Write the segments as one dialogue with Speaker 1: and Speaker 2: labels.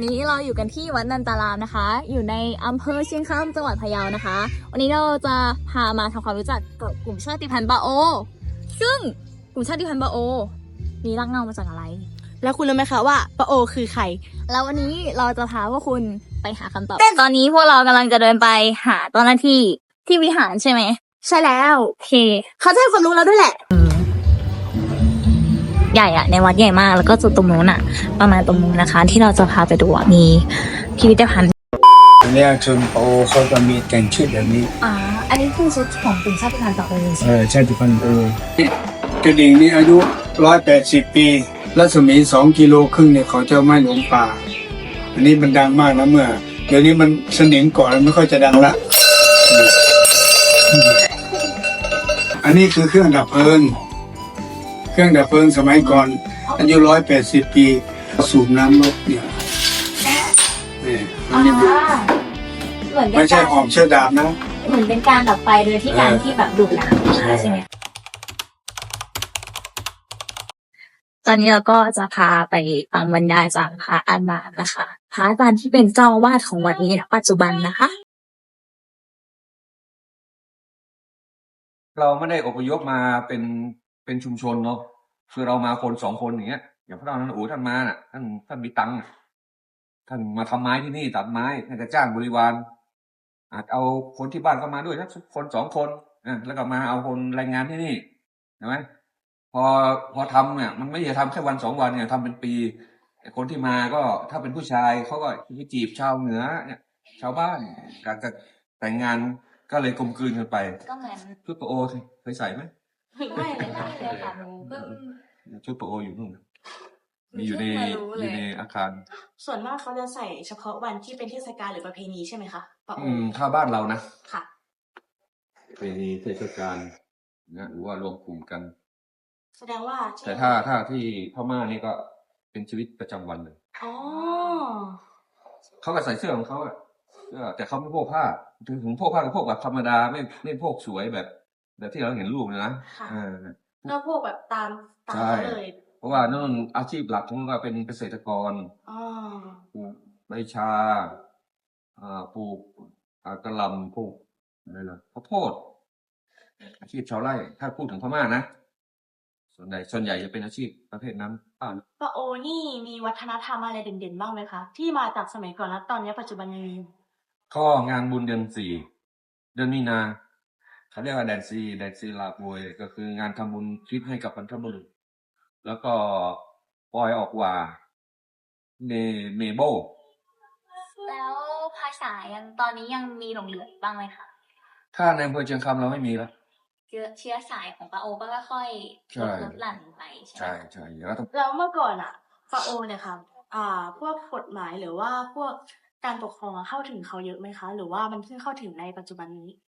Speaker 1: วันนี้เราอยู่กันที่วัดนันตารามนะคะ อยู่ในอำเภอเชียงคำจังหวัดพะเยานะคะ วันนี้เราจะพามาทำความรู้จักกับกลุ่มชาติพันธุ์บาโอ ซึ่งกลุ่มชาติพันธุ์บาโอ มีรากเหง้ามาจากอะไร
Speaker 2: แล้วคุณรู้ไหมคะว่าปะโอคือใคร
Speaker 1: แล้ววันนี้เราจะพาพวกคุณไปหาคำตอบ ตอนนี้พวกเรากำลังจะเดินไปหาเจ้าหน้าที่ที่วิหารใช่ไหม
Speaker 2: ใช่แล้ว
Speaker 1: โอเค
Speaker 2: เขาจะให้ความรู้เราด้วยแหละ
Speaker 1: ใหญ่อะในวัดใหญ่มาก แล้วก็จุดตรงนู้นอะประมาณตรงนู้นนะคะ ที่เราจะพาไปดูอะมีพิพิธภัณฑ์
Speaker 3: อันเนี้ยชนโอเขาจะมีแต่งชุดแบบนี้
Speaker 1: อ่าอันนี้คือชุดของกลุ่มชาติพันธุ์ต่อไปใช่
Speaker 3: เอ
Speaker 1: ไหม
Speaker 3: อชาติพันธุ์โอกระดิ่งนี่อายุร้อยแปดสิบปีรัศมีสองกิโลครึ่งเนี่ยเขาจะไม่หลงป่า อันนี้มันดังมากนะเมื่อ เดี๋ยวนี้มันสนิมเก่อนแล้วไม่ค่อยจะดังละอันนี้คือเครื่องดับเพลิง เครื่องดับเพลิงสมัยก่อนอายุร้อยแปดสิบปี สูบน้ำลบเนี่ยนี่มันจะดู
Speaker 1: เหมือนเป็
Speaker 3: ไม่
Speaker 1: น
Speaker 3: ใช่
Speaker 1: การ
Speaker 3: หอมเชือดาบนะ
Speaker 1: เหมือนเป็นการดับไฟโดยที่การ
Speaker 3: เออ
Speaker 1: ที่แบบดูดน้ำ
Speaker 3: ใช่
Speaker 1: ใช่ไหมตอนนี้เราก็จะพาไปฟังบรรยายจากพระอาจารย์นะคะพระอาจารย์ที่เป็นเจ้าอาวาสของวัดนี้ณปัจจุบันนะคะ
Speaker 4: เราไม่ได้อพยพมาเป็น เป็นชุมชนเนาะคือเรามาคนสองคนอย่างเงี้ยอย่างพระเรานั้นโอ้ท่านมาน่ะท่านท่านมีตังค์น่ะท่านมาทำไม้ที่นี่ตัดไม้ท่านจะจ้างบริวาร อาจเอาคนที่บ้านเข้ามาด้วยสักคนสองคนอะแล้วก็มาเอาคนแรงงานที่นี่ใช่ไหมพอพอทำเนี่ย มันไม่ใช่ทำแค่วันสองวันเนี่ยทำเป็นปีแต่คนที่มาก็ถ้าเป็นผู้ชายเขาก็ไปจีบชาวเหนือเนี่ยชาวบ้านการจะแต่งงานก็เลยกลมกลืนกันไป
Speaker 1: ก็เหมือน
Speaker 4: ชุดโปรโอสิเคยใส่ไหม
Speaker 1: ไม่เลยค่ะเลยค่ะหนูเพิ่ง
Speaker 4: ชุดโปรโออยู่นู่นนะมีอยู่ใน
Speaker 1: เพิ่งมารู้
Speaker 4: อ
Speaker 1: เลย
Speaker 4: ยู่ในอาคาร
Speaker 2: ส่วนมากเขาจะใส่เฉพาะวันที่เป็นเทศกาลหรือประเพณีใช่ไหมคะปะโอ
Speaker 4: อืมถ้าบ้านเรานะ
Speaker 2: ค่ะ
Speaker 4: เป็นเทศกาลนะหรือว่ารวมกลุ่มกัน
Speaker 2: แสดงว่า
Speaker 4: แต่ถ้าถ้าที่พม่านี่ก็เป็นชีวิตประจำวันเลย
Speaker 2: อ๋อ
Speaker 4: เขาก็ใส่เสื้อของเขาอะเสื้อแต่เขาไม่พกผ้าถึงถึงพกผ้าก็พกแบบธรรมดาไม่ไม่พกสวยแบบ แบบที่เราเห็นรูปนะนะ
Speaker 2: ค่ะ
Speaker 4: อ่า
Speaker 2: ก็พวกแบบตามตาม
Speaker 4: ใช่
Speaker 2: เขาเลย
Speaker 4: เพราะว่านั่นอาชีพหลักของเราเป็นเกษตรกร
Speaker 2: อ๋อ
Speaker 4: ปลูกใบชาอ่าปลูกอ่ากระหลำปลูกอะไรล่ะข้าวโพดอาชีพชาวไร่ ถ้าพูดถึงพม่านะ ส่วนใหญ่ส่วนใหญ่จะเป็นอาชีพประเภทนั้นอ่า
Speaker 2: ปะโอนี่มีวัฒนธรรมอะไรเด่นๆบ้างไหมคะที่มาจากสมัยก่อนแล้วตอนนี้ปัจจุบันยังมีอยู่
Speaker 4: ก็งานบุญเดือนสี่เดือนมีนา เขาเรียกว่าแดนซีแดนซีลาบวยก็คืองานทำบุญคิดให้กับบรรพบุรุษ แล้วก็ปล่อยออกว่าเมเมโบ
Speaker 1: แล้วภาษายังตอนนี้ยังมีหลงเหลือบ้างไหมคะ
Speaker 4: ถ้าในอำเภอเชียงคำเราไม่มีแล้ว
Speaker 1: เชื้อเชื้อสายของปาโอก็ค่อยๆ
Speaker 4: ใช่
Speaker 1: ลดลดหลั่นไปใช่ไหม
Speaker 4: ใช่ใช่แล้วต้อง
Speaker 2: แล้วเมื่อก่อนอะปะโอเนี่ยค่ะอ่า พวกกฎหมายหรือว่าพวกการปกครองอะเข้าถึงเขาเยอะไหมคะ หรือว่ามันเพิ่งเข้าถึงในปัจจุบันนี้
Speaker 4: อืม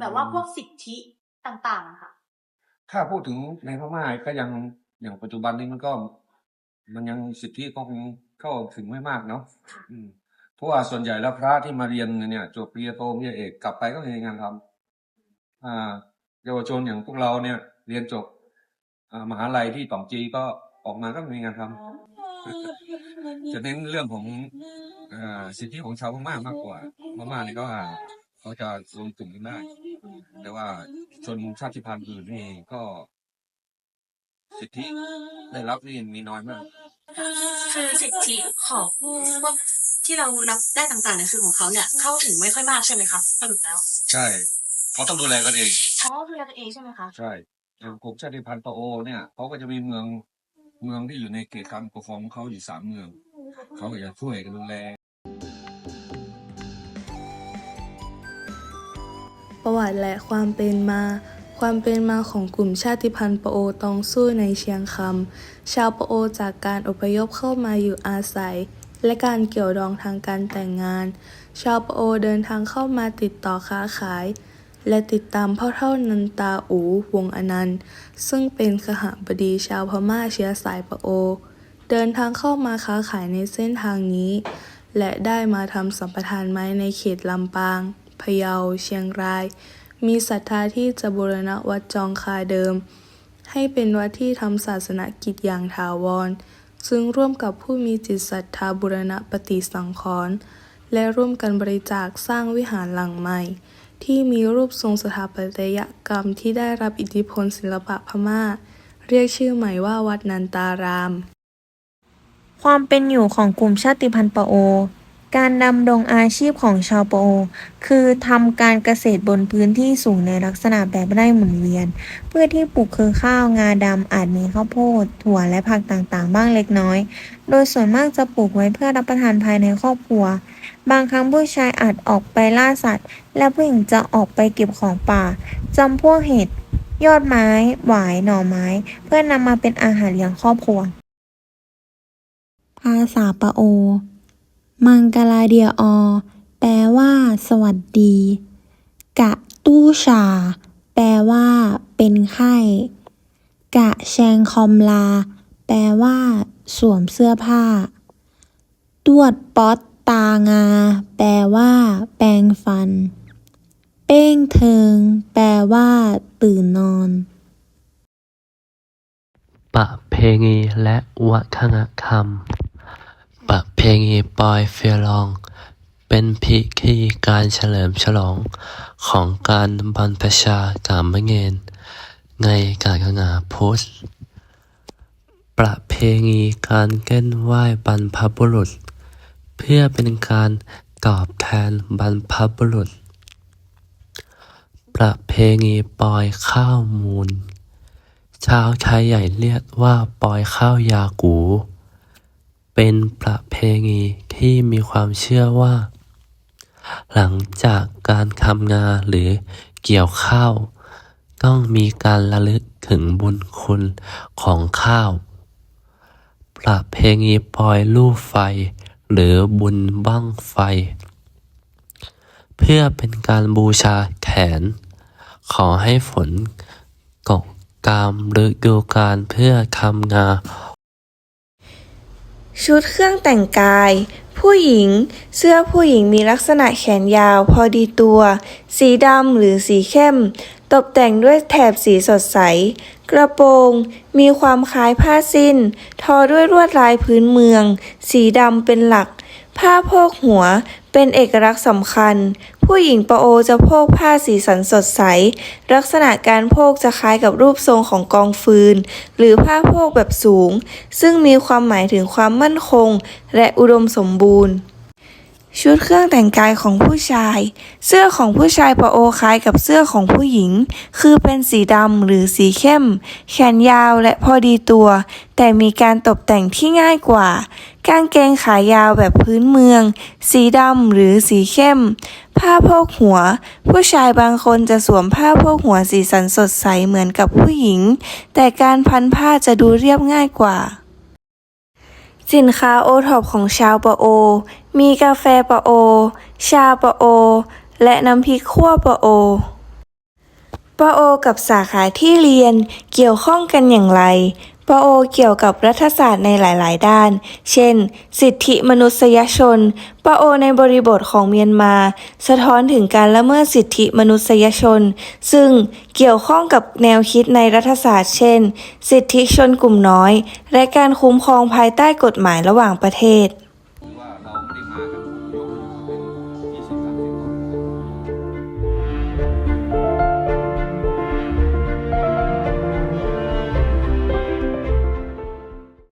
Speaker 2: แบบว่าพวกสิทธิต่างๆอะค่ะ
Speaker 4: ถ้าพูดถึงในพม่าก็ยังอย่างปัจจุบันนี้มันก็ มันยังสิทธิก็คงเข้าถึงไม่มากเนาะอืมเพราะว่าส่วนใหญ่แล้วพระที่มาเรียนเนี่ยจบปริญญาโทปริญญาเอกกลับไปก็ไม่มีงานทำอ่าเยาวชนอย่างพวกเราเนี่ย เรียนจบอ่ามหาลัยที่ต่อมจีก็ออกมาก็ไม่มีงานทำจะเน้นเรื่องของอ่าสิทธิของชาวพม่ามากกว่าพม่านี่ก็อ่า เขาจะรวมกลุ่มกันได้แต่ว่าชนชาติพันธุ์อื่นนี่ก็สิทธิได้รับนี่มีน้อยมาก
Speaker 2: คือสิทธิของพวกที่เรานับได้ต่างๆเนี่ยคือของเขาเนี่ย เข้าถึงไม่ค่อยมากใช่ไหมคะสรุปแล้ว
Speaker 4: ใช่เขาต้องดูแลกันเอง
Speaker 2: เขาดูแลตัวเองใช่ไหมคะ
Speaker 4: ใช่อย่างกลุ่มชาติพันธุ์ปะโอเนี่ยเขาก็จะมีเมืองเมืองที่อยู่ในเขตการปกครองของเขาอยู่สามเมือง เขาก็จะช่วยกันดูแล
Speaker 5: ประวัติและความเป็นมา ความเป็นมาของกลุ่มชาติพันธุ์ปะโอตองสู้ในเชียงคำชาวปะโอจากการอพยพเข้ามาอยู่อาศัย และการเกี่ยวดองทางการแต่งงาน ชาวปะโอเดินทางเข้ามาติดต่อค้าขาย และติดตามพ่อเท่านันตาอูวงอนันต์ ซึ่งเป็นขหบดีชาวพม่าเชื้อสายปะโอ เดินทางเข้ามาค้าขายในเส้นทางนี้ และได้มาทำสัมปทานไม้ในเขตลำปาง พะเยา เชียงราย มีศรัทธาที่จะบูรณะวัดจองคาเดิม ให้เป็นวัดที่ทำศาสนกิจอย่างถาวร ซึ่งร่วมกับผู้มีจิตศรัทธาบุรณะปฏิสังขรณ์และร่วมกันบริจาคสร้างวิหารหลังใหม่ ที่มีรูปทรงสถาปัตยกรรมที่ได้รับอิทธิพลศิลปะพม่า เรียกชื่อใหม่ว่าวัดนันตาราม
Speaker 6: ความเป็นอยู่ของกลุ่มชาติพันธุ์ปะโอ การดำรงอาชีพของชาวปโอคือทำการเกษตรบนพื้นที่สูงในลักษณะแบบไร่หมุนเวียน เพื่อที่ปลูกคือข้าวงาดำอาจมีข้าวโพด ถั่วและผักต่างๆ บ้างเล็กน้อย โดยส่วนมากจะปลูกไว้เพื่อรับประทานภายในครอบครัว บางครั้งผู้ชายอาจออกไปล่าสัตว์ และผู้หญิงจะออกไปเก็บของป่าจำพวกเห็ดยอดไม้ หวาย หน่อไม้ เพื่อนำมาเป็นอาหารเลี้ยงครอบครัว ภาษาปะโอ มังกลาเดียอ แปลว่า สวัสดี กะตู้ชา แปลว่า เป็นไข้ กะแชงคอมลา แปลว่า สวมเสื้อผ้า ตวดป๊อตตางา แปลว่า แปรงฟัน เป้งเทิง แปลว่า ตื่นนอน
Speaker 7: ประเพณีและวัฒนธรรม ประเพณีปอยเฟียรอง เป็นพิธีการเฉลิมฉลองของการบรรพชากามเงินในศาสนาพุทธ ประเพณีการเก้นไหว้บรรพบุรุษ เพื่อเป็นการตอบแทนบรรพบุรุษ ประเพณีปอยข้าวมูล ชาวไทยใหญ่เรียกว่าปอยข้าวยากู เป็นประเพณีที่มีความเชื่อว่า หลังจากการทำนาหรือเกี่ยวข้าว ต้องมีการระลึกถึงบุญคุณของข้าว ประเพณีปล่อยลูกไฟ หรือบุญบั้งไฟ เพื่อเป็นการบูชาแขน ขอให้ฝนตกตามฤดูกาลเพื่อทำนา
Speaker 5: ชุดเครื่องแต่งกาย ผู้หญิง เสื้อผู้หญิงมีลักษณะแขนยาวพอดีตัว สีดำหรือสีเข้ม ตกแต่งด้วยแถบสีสดใส กระโปรง มีความคล้ายผ้าสิ้น ทอด้วยลวดลายพื้นเมือง สีดำเป็นหลัก ผ้าโพกหัวเป็นเอกลักษณ์สำคัญ ผู้หญิงปะโอจะโพกผ้าสีสันสดใส ลักษณะการโพกจะคล้ายกับรูปทรงของกองฟืน หรือผ้าโพกแบบสูง ซึ่งมีความหมายถึงความมั่นคง และอุดมสมบูรณ์ ชุดเครื่องแต่งกายของผู้ชาย เสื้อของผู้ชายปะโอคล้ายกับเสื้อของผู้หญิง คือเป็นสีดำหรือสีเข้ม แขนยาวและพอดีตัว แต่มีการตกแต่งที่ง่ายกว่า กางเกงขายาวแบบพื้นเมือง สีดำหรือสีเข้ม ผ้าโพกหัว ผู้ชายบางคนจะสวมผ้าโพกหัวสีสันสดใสเหมือนกับผู้หญิง แต่การพันผ้าจะดูเรียบง่ายกว่าสินค้าโอท็อปของชาวปะโอ มีกาแฟปะโอ ชาปะโอ และน้ำพริกขั่วปะโอ ปะโอกับสาขาที่เรียนเกี่ยวข้องกันอย่างไร ปะโอเกี่ยวกับรัฐศาสตร์ในหลาย ๆ ด้าน เช่น สิทธิมนุษยชน ปะโอในบริบทของเมียนมา สะท้อนถึงการละเมิดสิทธิมนุษยชน ซึ่งเกี่ยวข้องกับแนวคิดในรัฐศาสตร์ เช่น สิทธิชนกลุ่มน้อย และการคุ้มครองภายใต้กฎหมายระหว่างประเทศ